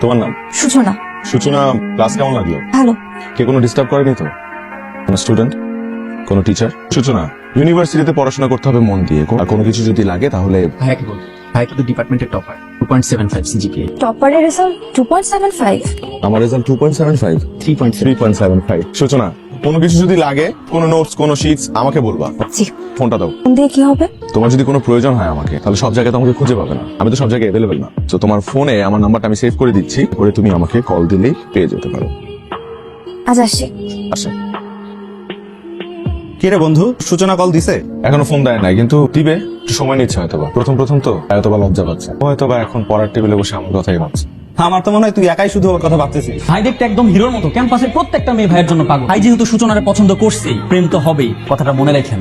তোমার নাম? সূচনা। সূচনা ক্লাস কেমন লাগল? ভালো। কে কোনো ডিস্টার্ব করেনি তো? কোনো স্টুডেন্ট কোনো টিচার সূচনা ইউনিভার্সিটিতে পড়াশোনা করতে হবে মন দিয়ে। আর কোনো কিছু যদি লাগে তাহলে ভাইয়া কি বল। ভাইয়া কিন্তু ডিপার্টমেন্টের topper two point seven five CGPA টপারের result two point seven five আমার result two point seven five three point three point seven five Suchona কোনো কিছু যদি লাগে কোনো নোটস কোনো শিটস আমাকে বলবা। জি। ফোনটা দাও। ফোন দিয়ে কি হবে? তোমার যদি কোনো প্রয়োজন হয় আমাকে তাহলে সব জায়গায় তো আমাকে খুঁজে পাবে না। আমি তো সব জায়গায় অ্যাভেলেবেল না। তো তোমার ফোনে আমার নাম্বারটা আমি সেভ করে দিচ্ছি করে তুমি আমাকে কল দিলেই পেয়ে যেতে পারো। আজ আসি। আচ্ছা কি রে বন্ধু? সূচনা কল দিছে? এখনও ফোন দেয় নাই কিন্তু দিবে। একটু সময় নিচ্ছে হয়তোবা। প্রথম প্রথম তো হয়তো বা লজ্জা পাচ্ছে। হয়তো বা এখন পড়ার টেবিলে বসে আমার কথাই ভাবছে। আমার তো মনে হয় তুই একাই শুধু ওর কথা ভাবতেছিস। ভাই দেখতে একদম হিরোর মতো। ক্যাম্পাসের প্রত্যেকটা মেয়ে ভাইয়ের জন্য পাগল। ভাই যেহেতু সূচনারে পছন্দ করছেই প্রেম তো হবেই কথাটা মনে রাখেন।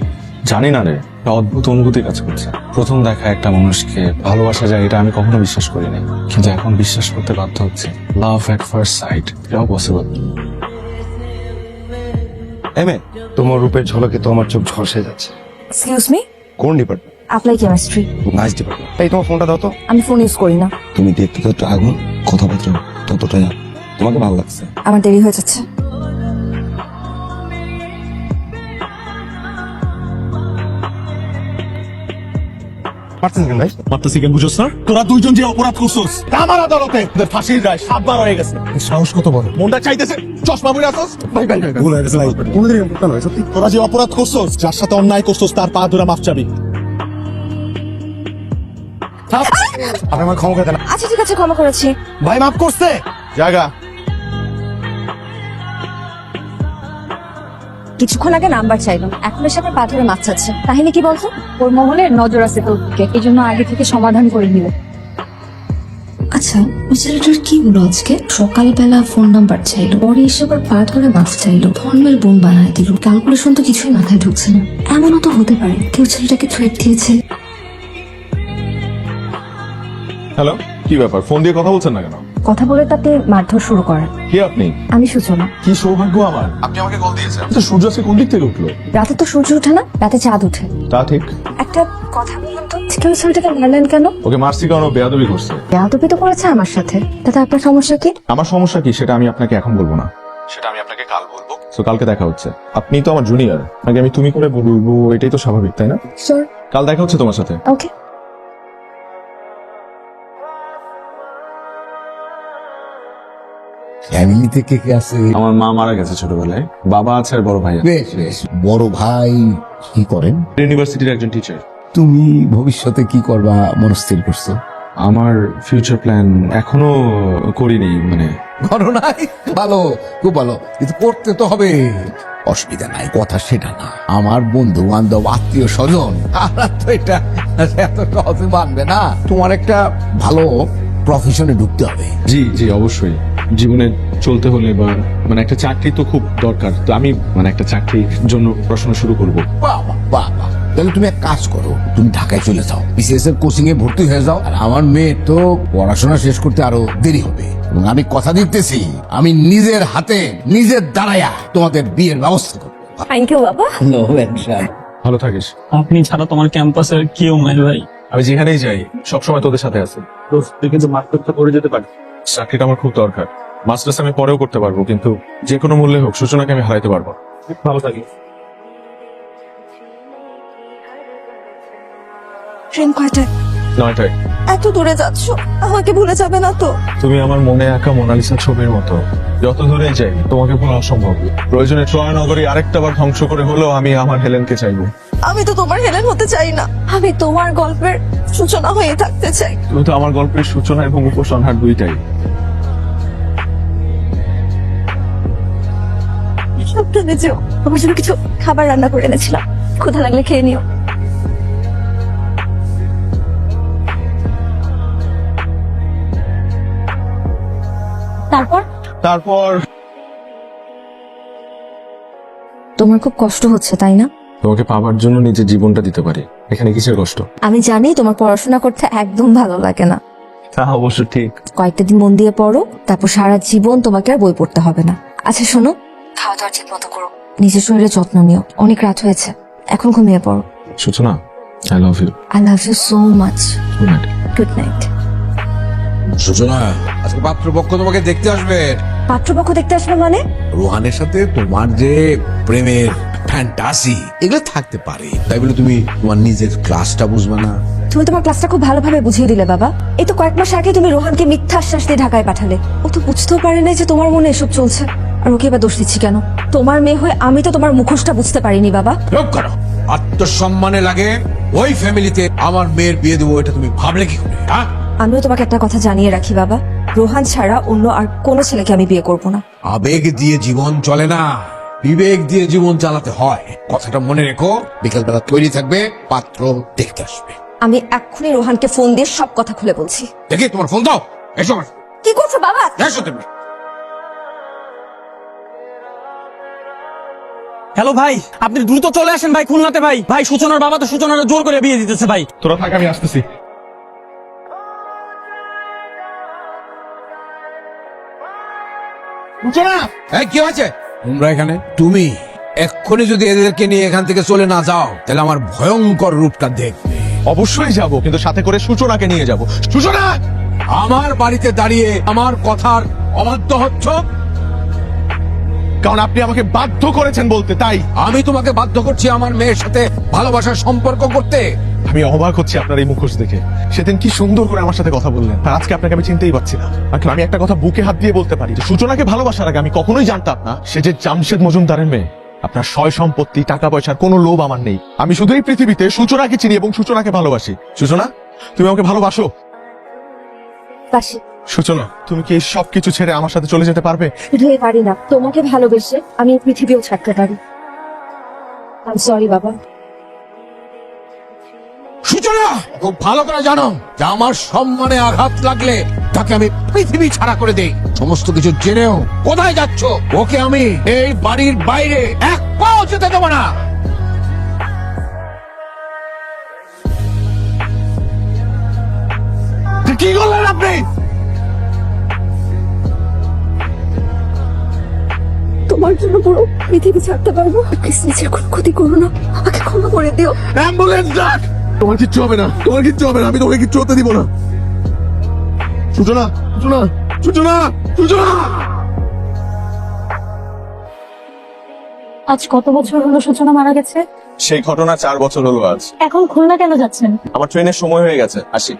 জানি না রে একটা অদ্ভুত অনুভূতি কাজ করছে। প্রথম দেখা একটা মানুষকে ভালোবাসা যায় এটা আমি কখনো বিশ্বাস করিনি কিন্তু এখন বিশ্বাস করতে বাধ্য হচ্ছে। লাভ এট ফার্স্ট সাইট এটাও পসিবল এমএ তোমার রূপের ঝলকে তো আমার চোখ ঝলসে যাচ্ছে। এক্সকিউজ মি কোন department apply chemistry nice department এই তোমার ফোনটা দাও তো। আমি ফোন ইউজ করি না। তুমি দেখতে ততটা আগুন কথাবার্তা ততটাই। তোমাকে ভালো লাগছে। আমার দেরি হয়ে যাচ্ছে। পারছেন কেন ভাই? মারতেছি কেন বুঝোস না তোরা দুইজন যে অপরাধ করছস আমার আদালতে তোদের ফাঁসির রায় সাতবার হয়ে গেছে। সাহস কত বড়? মনটা চাইতেছে চশমা পরে আসস। ভাই ভাই ভাই ভুল হয়ে গেছে ভাই। কোনদিন এরকম করতে নয় সত্যি। তোরা যে অপরাধ করছস যার সাথে অন্যায় করছস তার পা ধরে মাফ চাবি। আপনি আমার ক্ষমা করে দেন। আচ্ছা ঠিক আছে ক্ষমা করেছি। ভাই মাফ করছে। জায়গা। কিছুক্ষণ আগে নাম্বার চাইলো এখন এসে আবার পাথরে মাছ চাচ্ছে। কাহিনী কি বলতো? ওর মহলে নজর আছে তোর দিকে। এই জন্য আগে থেকে সমাধান করে নিল। আচ্ছা ওই ছেলেটার কি হলো আজকে? সকালবেলা ফোন নাম্বার চাইলো। পরে এসে আবার পা ধরে মাফ চাইলো। ধর্মের বোন বানায় দিল। ক্যালকুলেশন তো কিছুই মাথায় ঢুকছে না। এমনও তো হতে পারে। কেউ ছেলেটাকে থ্রেট দিয়েছে। হ্যালো কি ব্যাপার? ফোন দিয়ে কথা বলছেন না কেন? কথা বলে তাতে মারধর শুরু করে। কি আপনি? আমি সূচনা। কি সৌভাগ্য আমার। আপনি আমাকে কল দিয়েছেন। তো সূর্য আজকে কোন দিক থেকে উঠল? রাতে তো সূর্য ওঠে না রাতে চাঁদ ওঠে। তা ঠিক। একটা কথা বলুন তো কেউ ছেলেটাকে মারলেন কেন? ওকে মারছি কারণ ও বেয়াদবি করছে। বেয়াদবি তো করেছে আমার সাথে। তাতে আপনার সমস্যা কি? আমার সমস্যা কি? সেটা আমি আপনাকে এখন বলব না। সেটা আমি আপনাকে কাল বলব। তো কালকে দেখা হচ্ছে। আপনি তো আমার জুনিয়র আগে আমি তুমি করে বলব? এটাই তো স্বাভাবিক তাই না? স্যার কাল দেখা হচ্ছে তোমার সাথে। ওকে ফ্যামিলিতে কে কে আছে আমার মা মারা গেছে ছোটবেলায়। বাবা আছে আর বড় ভাই বেশ বেশ। বড় ভাই কি করেন? ইউনিভার্সিটির একজন টিচার তুমি ভবিষ্যতে কি করবা মনস্থির করছ? আমার ফিউচার প্ল্যান এখনও করিনি মানে। নাই? ভালো খুব ভালো। কিন্তু করতে তো হবে। অসুবিধা নাই কথা সেটা না। আমার বন্ধু বান্ধব আত্মীয় স্বজন তারা তো এটা এত সহজে মানবে না। তোমার একটা ভালো প্রফেশনে ঢুকতে হবে। জি জি অবশ্যই। জীবনে চলতে হলে বা মানে একটা চাকরি তো খুব দরকার। তো আমি মানে একটা চাকরির জন্য পড়াশোনা শুরু করব। বাহ বাহ, বাহ তাহলে তুমি এক কাজ করো তুমি ঢাকায় চলে যাও। বিসিএস এর কোচিং এ ভর্তি হয়ে যাও। আর আমার মেয়ে তো পড়াশোনা শেষ করতে আরও দেরি হবে। এবং আমি কথা দিতেছি আমি নিজের হাতে নিজের দাঁড়ায়া তোমাদের বিয়ের ব্যবস্থা করব। থ্যাংক ইউ বাবা। ভালো থাকিস। আপনি ছাড়া তোমার ক্যাম্পাসের কেউ নাই ভাই। আমি যেখানেই যাই সবসময় তোদের সাথে আছি। তুই কিন্তু মাস্টারটা করে যেতে পারি চাকরিটা আমার খুব দরকার। মাস্টার্স আমি পরেও করতে পারব কিন্তু যে কোনো মূল্যে হোক সূচনাকে আমি হারাইতে পারব না। ভালো থাকি ট্রেন কয়টায়? নয়টায়। এত দূরে যাচ্ছ আমাকে ভুলে যাবে না তো। তুমি আমার মনে একা মোনালিসা ছবির মতো। যত দূরে যাই তোমাকে ভোলা অসম্ভব প্রয়োজনে ট্রয় নগরী আরেকটা বার ধ্বংস করে হলেও আমি আমার হেলেনকে চাইব। আমি তো তোমার হেলেন হতে চাই না। আমি তোমার গল্পের সূচনা হয়ে থাকতে চাই। তুমি তো আমার গল্পের সূচনা এবং উপসংহার দুইটাই। সাবধানে যেও। আমার জন্য কিছু খাবার রান্না করে এনেছিলাম। ক্ষুধা লাগলে খেয়ে নিও। তারপর? তারপর তোমার খুব কষ্ট হচ্ছে তাই না? তোমাকে পাবার জন্য নিজের জীবনটা দিতে পারি। এখানে কিসের কষ্ট? আমি জানি তোমার পড়াশোনা করতে একদম ভালো লাগে না। তা অবশ্য ঠিক। কয়েকটা দিন মন দিয়ে পড়ো তারপর সারা জীবন তোমাকে আর বই পড়তে হবে না। আচ্ছা শোনো। খাওয়া দাওয়া ঠিক মতো করো। নিজের শরীরে যত্ন নিও। অনেক রাত হয়েছে। এখন ঘুমিয়ে পড়ো। Suchona I love you I love you so much good night good night Suchona আজকে পাত্রপক্ষ তোমাকে দেখতে আসবে। পাত্রপক্ষ দেখতে আসবে মানে? রোহানের সাথে তোমার যে প্রেমের ফ্যান্টাসি এগুলো থাকতে পারে। তাই বলে তুমি তোমার নিজের ক্লাসটা বুঝবে না। তুমি তোমার ক্লাসটা খুব ভালোভাবে বুঝিয়ে দিলে বাবা। এই তো কয়েক মাস আগে তুমি রোহানকে মিথ্যা আশ্বাস দিয়ে ঢাকায় পাঠালে। ও তো বুঝতেও পারে না যে তোমার মনে এসব চলছে। আর ওকে এবার দোষ দিচ্ছি কেন? তোমার মেয়ে হয়ে আমি তো তোমার মুখোশটা বুঝতে পারিনি বাবা। চুপ করো। আত্মসম্মানে লাগে ওই ফ্যামিলিতে আমার মেয়ের বিয়ে দেবো এটা তুমি ভাবলে কি করে হ্যাঁ? আমিও তোমাকে একটা কথা জানিয়ে রাখি বাবা। রোহান ছাড়া অন্য আর কোনো ছেলেকে আমি বিয়ে করব না। আবেগ দিয়ে জীবন চলে না। বিবেক দিয়ে জীবন চালাতে হয়। কথাটা মনে রেখো বিকেলবেলা তৈরি থাকবে পাত্র দেখতে আসবে। আমি এক্ষুনি রোহানকে ফোন দিয়ে সব কথা খুলে বলছি। দেখি তোমার ফোন দাও। এসো আমার। কি করছ বাবা? এসো তুমি। হ্যালো ভাই আপনি দ্রুত চলে আসেন ভাই খুলনাতে ভাই। ভাই সূচনার বাবা তো সূচনার জোর করে বিয়ে দিতেছে ভাই। তোরা থাক আমি আসতেছি। সূচনা! এই কি হয়েছে? তোমরা এখানে? তুমি? এক্ষুনি যদি এদেরকে নিয়ে এখান থেকে চলে না যাও তাহলে আমার ভয়ঙ্কর রূপটা দেখবে। অবশ্যই যাব কিন্তু সাথে করে সূচনাকে নিয়ে যাব। সূচনা! আমার বাড়িতে দাঁড়িয়ে আমার কথার অবাধ্য হচ্ছ? কারণ আপনি আমাকে বাধ্য করেছেন বলতে তাই। আমি তোমাকে বাধ্য করছি আমার মেয়ের সাথে ভালোবাসার সম্পর্ক করতে। আমি অবাক হচ্ছি আপনার এই মুখোশ দেখে। সেদিন কি সুন্দর করে আমার সাথে কথা বললেন। আর আজকে আপনাকে আমি চিনতেই পারছি না। আঙ্কেল, আমি একটা কথা বুকে হাত দিয়ে বলতে পারি। যে সূচনাকে ভালোবাসার আগে আমি কখনোই জানতাম না সে যে জামশেদ মজুমদারের মেয়ে। আপনার সয় সম্পত্তি টাকা পয়সার কোনো লোভ আমার নেই। আমি শুধু এই পৃথিবীতে সূচনাকে চিনি এবং সূচনাকে ভালোবাসি। সূচনা তুমি আমাকে ভালোবাসো? সূচনা তুমি কি এই সব কিছু ছেড়ে আমার সাথে চলে যেতে পারবে? পারি না। তোমাকে ভালোবেসে আমি এই পৃথিবীও ছাড়তে পারি। সরি বাবা। খুব ভালো করে জানো যে আমার সম্মানে আঘাত লাগলে তাকে আমি পৃথিবী ছাড়া করে দেই। সমস্ত কিছু জেনেও কোথায় যাচ্ছ? ওকে আমি এই বাড়ির বাইরে এক পাও যেতে দেবো না। কি করলেন আপনি? তোমার জন্য পুরো পৃথিবী ছাড়তে পারব। প্লিজ নিজের কোনো ক্ষতি করো না। আমাকে ক্ষমা করে দিও। অ্যাম্বুলেন্স ডাক! তোমার কিচ্ছু হবে না তোমার কিচ্ছু হবে না আমি তোমাকে কিচ্ছু হতে দিব না। সূচনা সূচনা সূচনা সূচনা! আজ কত বছর হলো সূচনা মারা গেছে? সেই ঘটনা চার বছর হলো আজ। এখন খুলনা কেন যাচ্ছেন? আমার ট্রেনের সময় হয়ে গেছে আসি।